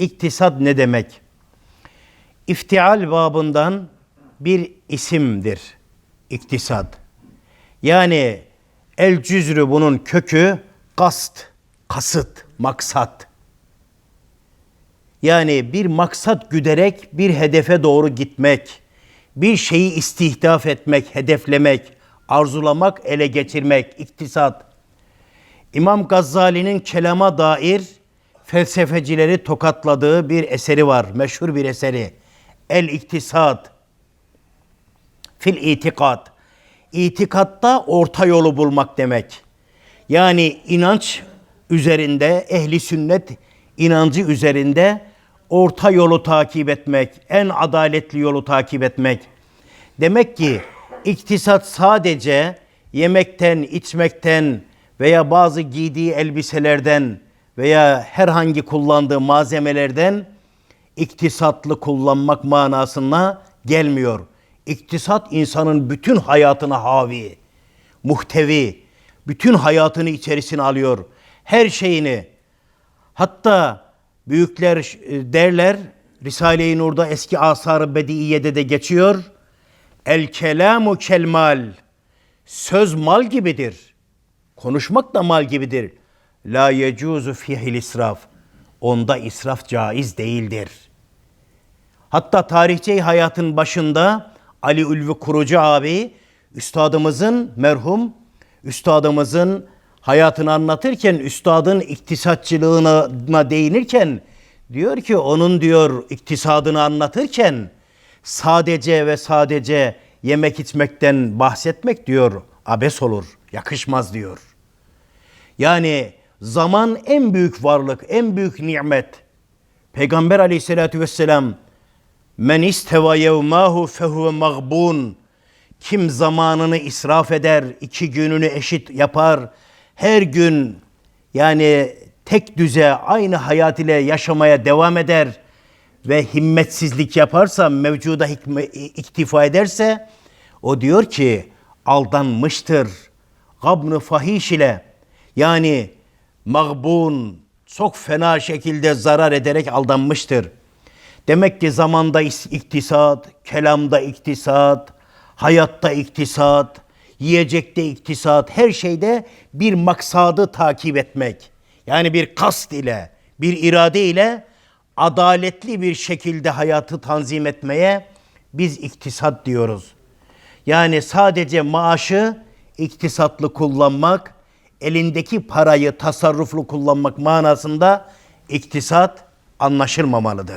İktisat ne demek? İftial babından bir isimdir iktisat. Yani el cüzrü bunun kökü kast, kasıt, maksat. Yani bir maksat güderek bir hedefe doğru gitmek, bir şeyi istihdaf etmek, hedeflemek, arzulamak, ele geçirmek, iktisat. İmam Gazali'nin kelama dair felsefecileri tokatladığı bir eseri var, meşhur bir eseri. El İktisat fil itikat. İtikatta orta yolu bulmak demek. Yani inanç üzerinde, ehli sünnet inancı üzerinde orta yolu takip etmek, en adaletli yolu takip etmek. Demek ki iktisat sadece yemekten, içmekten veya bazı giydiği elbiselerden veya herhangi kullandığı malzemelerden iktisatlı kullanmak manasına gelmiyor. İktisat insanın bütün hayatına havi, muhtevi, bütün hayatını içerisine alıyor. Her şeyini. Hatta büyükler e, derler, Risale-i Nur'da eski asar-ı bediyede de geçiyor. El kelamu kelmal. Söz mal gibidir. Konuşmak da mal gibidir. La yecuzu fihil israf. Onda israf caiz değildir. Hatta tarihçi hayatın başında Ali Ülvi Kurucu abi üstadımızın merhum üstadımızın hayatını anlatırken üstadın iktisatçılığına değinirken diyor ki onun diyor iktisadını anlatırken sadece ve sadece yemek içmekten bahsetmek diyor abes olur, yakışmaz diyor. Yani zaman en büyük varlık, en büyük nimet. Peygamber aleyhissalatü vesselam Men isteva yevmahu fehuve mağbun. Kim zamanını israf eder, iki gününü eşit yapar, her gün yani tek düze aynı hayat ile yaşamaya devam eder ve himmetsizlik yaparsa, mevcuda hikme, iktifa ederse o diyor ki aldanmıştır. Gabn-ı fahiş ile yani mağbun çok fena şekilde zarar ederek aldanmıştır. Demek ki zamanda iktisat, kelamda iktisat, hayatta iktisat, yiyecekte iktisat, her şeyde bir maksadı takip etmek. Yani bir kast ile, bir irade ile adaletli bir şekilde hayatı tanzim etmeye biz iktisat diyoruz. Yani sadece maaşı iktisatlı kullanmak, elindeki parayı tasarruflu kullanmak manasında iktisat anlaşılmamalıdır.